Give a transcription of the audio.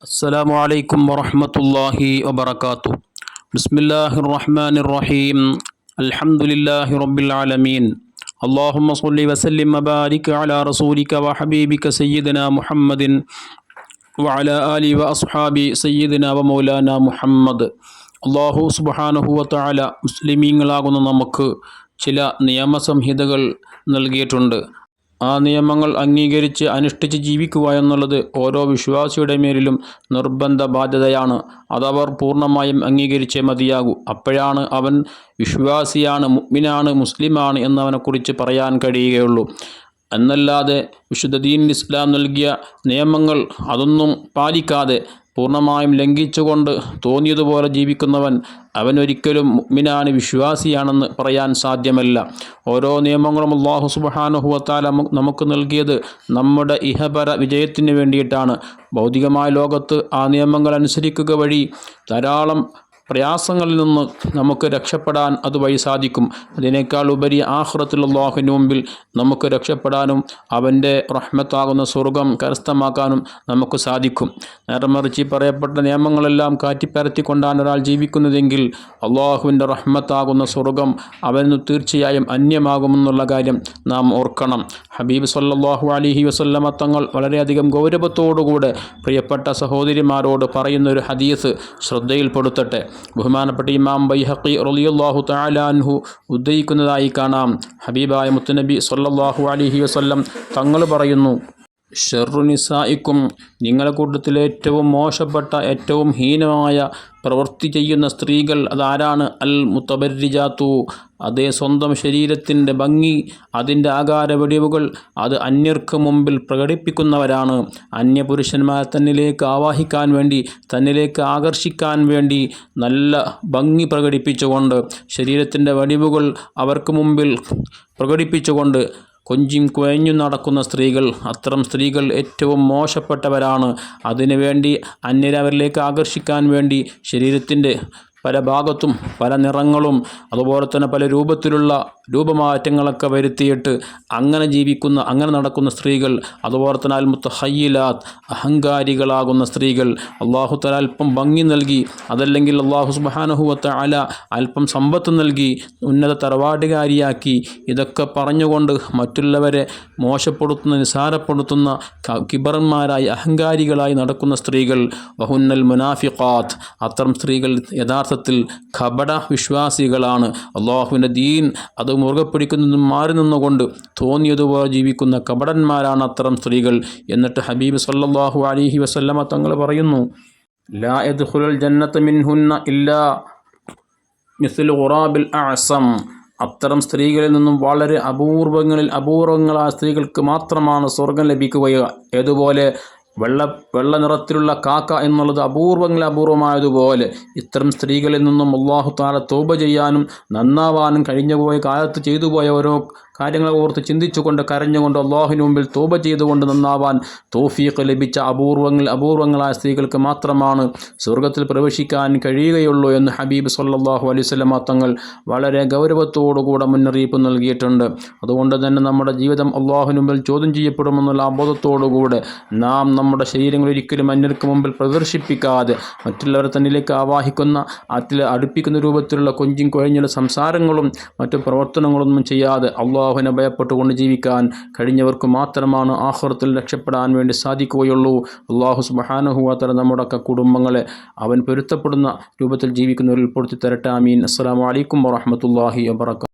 السلام عليكم ورحمة الله وبركاته بسم الله الرحمن الرحيم الحمد لله رب العالمين اللهم صل وسلم وبارك على رسولك وحبيبك سيدنا محمد وعلى آله وأصحابه سيدنا ومولانا മുഹമ്മദ് അള്ളാഹു സുബാനുഹുവത്താല മുസ്ലിമീങ്ങളാകുന്ന നമുക്ക് ചില നിയമസംഹിതകൾ നൽകിയിട്ടുണ്ട് ആ നിയമങ്ങൾ അംഗീകരിച്ച് അനുഷ്ഠിച്ച് ജീവിക്കുക എന്നുള്ളത് ഓരോ വിശ്വാസിയുടെ മേലിലും നിർബന്ധ ബാധ്യതയാണ് അതവർ പൂർണമായും അംഗീകരിച്ചേ മതിയാകൂ. അപ്പോഴാണ് അവൻ വിശ്വാസിയാണ് മുഗ്മിനാണ് മുസ്ലിമാണ് എന്നവനെക്കുറിച്ച് പറയാൻ കഴിയുകയുള്ളൂ. എന്നല്ലാതെ വിശുദ്ധ ദീൻ ഇസ്ലാം നൽകിയ നിയമങ്ങൾ അതൊന്നും പാലിക്കാതെ പൂർണമായും ലംഘിച്ചുകൊണ്ട് തോന്നിയതുപോലെ ജീവിക്കുന്നവൻ അവനൊരിക്കലും മുഗ്മിനാണ് വിശ്വാസിയാണെന്ന് പറയാൻ സാധ്യമല്ല. ഓരോ നിയമങ്ങളും അള്ളാഹു സുബഹാനുഹുവത്താല നമുക്ക് നൽകിയത് നമ്മുടെ ഇഹപര വിജയത്തിന് വേണ്ടിയിട്ടാണ്. ഭൗതികമായ ലോകത്ത് ആ നിയമങ്ങൾ അനുസരിക്കുക വഴി ധാരാളം പ്രയാസങ്ങളിൽ നിന്ന് നമുക്ക് രക്ഷപ്പെടാൻ അതുവഴി സാധിക്കും. അതിനേക്കാൾ ഉപരി ആഹ്റത്തിൽ അള്ളാഹുവിന് മുമ്പിൽ നമുക്ക് രക്ഷപ്പെടാനും അവന്റെ റഹ്മത്താകുന്ന സ്വർഗം കരസ്ഥമാക്കാനും നമുക്ക് സാധിക്കും. നേരമറിച്ച് പറയപ്പെട്ട നിയമങ്ങളെല്ലാം കാറ്റിപ്പരത്തിക്കൊണ്ടാണ് ഒരാൾ ജീവിക്കുന്നതെങ്കിൽ അള്ളാഹുവിന്റെ റഹ്മത്താകുന്ന സ്വർഗം അവന് തീർച്ചയായും അന്യമാകുമെന്നുള്ള കാര്യം നാം ഓർക്കണം. ഹബീബ് സല്ലാഹു അലിഹി വസല്ലമ തങ്ങൾ വളരെയധികം ഗൗരവത്തോടുകൂടെ പ്രിയപ്പെട്ട സഹോദരിമാരോട് പറയുന്ന ഒരു ഹദീസ് ശ്രദ്ധയിൽപ്പെടുത്തട്ടെ. ബഹുമാനപ്പെട്ട ഇമാം ബൈഹക്കി റലിയുല്ലാഹു തലാൻഹു ഉദ്ധരിക്കുന്നതായി കാണാം. ഹബീബായ മുത്തുനബി സൊല്ലാഹു അലൈഹി വസല്ലം തങ്ങൾ പറയുന്നു ഷെറുനിസായിക്കും നിങ്ങളുടെ കൂട്ടത്തിൽ ഏറ്റവും മോശപ്പെട്ട ഏറ്റവും ഹീനമായ പ്രവൃത്തി ചെയ്യുന്ന സ്ത്രീകൾ അതാരാണ്? അൽ മുത്തബരിജാത്തു. അതേ സ്വന്തം ശരീരത്തിന്റെ ഭംഗി അതിന്റെ ആകാര വെടിവുകൾ അത് അന്യർക്ക് മുമ്പിൽ പ്രകടിപ്പിക്കുന്നവരാണ്. അന്യപുരുഷന്മാരെ തന്നിലേക്ക് ആവാഹിക്കാൻ വേണ്ടി തന്നിലേക്ക് ആകർഷിക്കാൻ വേണ്ടി നല്ല ഭംഗി പ്രകടിപ്പിച്ചുകൊണ്ട് ശരീരത്തിന്റെ വടിവുകൾ അവർക്ക് മുമ്പിൽ പ്രകടിപ്പിച്ചുകൊണ്ട് കൊഞ്ചിയും കുഴഞ്ഞു നടക്കുന്ന സ്ത്രീകൾ അത്തരം സ്ത്രീകൾ ഏറ്റവും മോശപ്പെട്ടവരാണ്. അതിനുവേണ്ടി അന്യരവരിലേക്ക് ആകർഷിക്കാൻ വേണ്ടി ശരീരത്തിന്റെ പല ഭാഗത്തും പല നിറങ്ങളും അതുപോലെ തന്നെ പല രൂപത്തിലുള്ള രൂപമാറ്റങ്ങളൊക്കെ വരുത്തിയിട്ട് അങ്ങനെ ജീവിക്കുന്ന അങ്ങനെ നടക്കുന്ന സ്ത്രീകൾ അതുപോലെ തന്നെ അൽമുത്ത ഹയ്യിലാത്ത് അഹങ്കാരികളാകുന്ന സ്ത്രീകൾ അള്ളാഹു തല അല്പം ഭംഗി നൽകി അതല്ലെങ്കിൽ അള്ളാഹു സുബാനഹുവത്ത് അല അല്പം സമ്പത്ത് നൽകി ഉന്നത തറവാടുകാരിയാക്കി ഇതൊക്കെ പറഞ്ഞുകൊണ്ട് മറ്റുള്ളവരെ മോശപ്പെടുത്തുന്ന നിസാരപ്പെടുത്തുന്ന കിബറന്മാരായി അഹങ്കാരികളായി നടക്കുന്ന സ്ത്രീകൾ വഹുന്നൽ മുനാഫിഖാത്ത്. അത്തരം സ്ത്രീകൾ യഥാർത്ഥത്തിൽ കപട വിശ്വാസികളാണ്. അള്ളാഹുവിന്റെ ദീൻ അത് മുറുകെ പിടിക്കുന്നതും മാറി നിന്നുകൊണ്ട് തോന്നിയതുപോലെ ജീവിക്കുന്ന കപടന്മാരാണ് അത്തരം സ്ത്രീകൾ എന്നിട്ട് ഹബീബ് സല്ലാഹു അലിഹി വസല്ലമ തങ്ങൾ പറയുന്നു ലാ യദ്ഖുലുൽ മിൻഹുന്ന ഇല്ലാ അത്തരം സ്ത്രീകളിൽ നിന്നും വളരെ അപൂർവങ്ങളിൽ അപൂർവങ്ങളായ സ്ത്രീകൾക്ക് മാത്രമാണ് സ്വർഗം ലഭിക്കുക. ഏതുപോലെ വെള്ള വെള്ള നിറത്തിലുള്ള കാക്ക എന്നുള്ളത് അപൂർവങ്ങളിൽ അപൂർവമായതുപോലെ ഇത്തരം സ്ത്രീകളിൽ നിന്നും അള്ളാഹു താല തോപ ചെയ്യാനും നന്നാവാനും കഴിഞ്ഞുപോയ കാലത്ത് ചെയ്തു പോയ ഓരോ കാര്യങ്ങളെ ഓർത്ത് ചിന്തിച്ചുകൊണ്ട് കരഞ്ഞുകൊണ്ട് അള്ളാഹുവിന് മുമ്പിൽ തോപ ചെയ്തുകൊണ്ട് നന്നാവാൻ തോഫീഖ് ലഭിച്ച അപൂർവങ്ങൾ അപൂർവങ്ങളായ സ്ത്രീകൾക്ക് മാത്രമാണ് സ്വർഗത്തിൽ പ്രവേശിക്കാൻ കഴിയുകയുള്ളൂ എന്ന് ഹബീബ് സല്ലാഹു അലൈവല്ലമ തങ്ങൾ വളരെ ഗൗരവത്തോടുകൂടെ മുന്നറിയിപ്പ് നൽകിയിട്ടുണ്ട്. അതുകൊണ്ട് തന്നെ നമ്മുടെ ജീവിതം അള്ളാഹുവിന് മുമ്പിൽ ചോദ്യം ചെയ്യപ്പെടുമെന്നുള്ള അബോധത്തോടുകൂടെ നാം നമ്മുടെ ശരീരങ്ങൾ ഒരിക്കലും അന്യർക്ക് മുമ്പിൽ പ്രദർശിപ്പിക്കാതെ മറ്റുള്ളവരെ തന്നിലേക്ക് ആവാഹിക്കുന്ന അതിൽ അടുപ്പിക്കുന്ന രൂപത്തിലുള്ള കൊഞ്ചും കുഴഞ്ഞുള്ള സംസാരങ്ങളും മറ്റു പ്രവർത്തനങ്ങളൊന്നും ചെയ്യാതെ അള്ളാഹുവിനെ ഭയപ്പെട്ടുകൊണ്ട് ജീവിക്കാൻ കഴിഞ്ഞവർക്ക് മാത്രമാണ് ആഹ്റത്തിൽ രക്ഷപ്പെടാൻ വേണ്ടി സാധിക്കുകയുള്ളൂ. അള്ളാഹു സുബഹാനുഹുവാത്തല നമ്മുടെയൊക്കെ കുടുംബങ്ങളെ അവൻ പൊരുത്തപ്പെടുന്ന രൂപത്തിൽ ജീവിക്കുന്നവരിൽ ഉൾപ്പെടുത്തി തരട്ടെ അമീൻ അസ്സാം വലൈക്കും വാഹമത്തല്ലാഹി വാബർക്കാത്തു